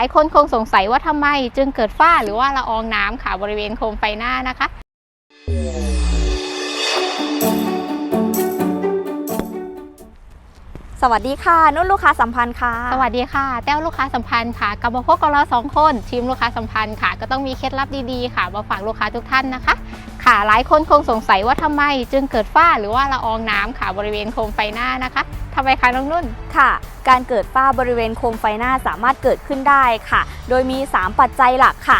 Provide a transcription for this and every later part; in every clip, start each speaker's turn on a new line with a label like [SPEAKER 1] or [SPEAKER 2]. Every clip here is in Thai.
[SPEAKER 1] ลายคนคงสงสัยว่าทำไมจึงเกิดฝ้าหรือว่าละอองน้ำค่ะบริเวณโคมไฟหน้านะคะ
[SPEAKER 2] สวัสดีค่ะ นุ่นลูกค้าสัมพันธ์ค่ะ
[SPEAKER 1] สวัสดีค่ะ แต้วลูกค้าสัมพันธ์ค่ะกลับมาพบกับเราสองคนทีมลูกค้าสัมพันธ์ค่ะ ก็ต้องมีเคล็ดลับดีๆค่ะ มาฝากลูกค้าทุกท่านนะคะ ค่ะ หลายคนคงสงสัยว่าทำไมจึงเกิดฝ้าหรือว่าละอองน้ำค่ะบริเวณโคมไฟหน้านะคะทำไมคะน้องนุ่น
[SPEAKER 2] ค่ะ การเกิดฝ้าบริเวณโคมไฟหน้าสามารถเกิดขึ้นได้ค่ะ โดยมี 3 ปัจจัยหลักค่ะ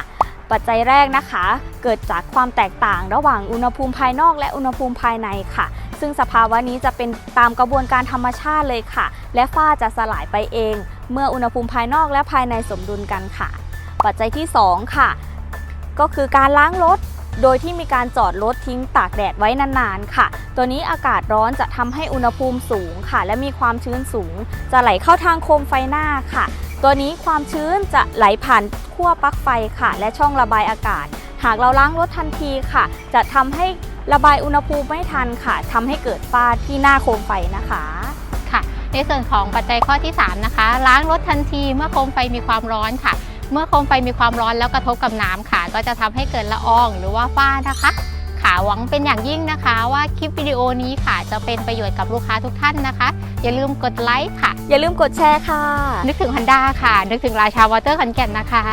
[SPEAKER 2] ปัจจัยแรกนะคะ เกิดจากความแตกต่างระหว่างอุณหภูมิภายนอกและอุณหภูมิภายในค่ะซึ่งสภาวะนี้จะเป็นตามกระบวนการธรรมชาติเลยค่ะ และฝ้าจะสลายไปเอง เมื่ออุณหภูมิภายนอกและภายในสมดุลกันค่ะ ปัจจัยที่ 2 ค่ะ ก็คือการล้างรถ โดยที่มีการจอดรถทิ้งตากแดดไว้นานๆค่ะ ตัวนี้อากาศร้อนจะทำให้อุณหภูมิสูงค่ะ และมีความชื้นสูง จะไหลเข้าทางโคมไฟหน้าค่ะ ตัวนี้ความชื้นจะไหลผ่านขั้วปลั๊กไฟค่ะ และช่องระบายอากาศ หากเราล้างรถทันทีค่ะ จะทำให้ระบายอุณหภูมิไม่ทันค่ะทำให้เกิดฝ้าที่หน้าโคมไฟนะคะ
[SPEAKER 1] ค่ะในส่วนของปัจจัยข้อที่ 3 นะคะ ล้างรถทันทีเมื่อโคมไฟมีความร้อนค่ะ เมื่อโคมไฟมีความร้อนแล้วกระทบกับน้ำค่ะ ก็จะทำให้เกิดละอองหรือว่าฝ้านะคะค่ะหวังเป็นอย่างยิ่งนะคะ ว่าคลิปวิดีโอนี้ค่ะ จะเป็นประโยชน์กับลูกค้าทุกท่านนะคะ อย่าลืมกดไลค์ค่ะ
[SPEAKER 2] อย่าลืมกดแชร์ค่ะ
[SPEAKER 1] นึกถึง Honda ค่ะ นึกถึงราชาวอเตอร์ขอนแก่นนะคะ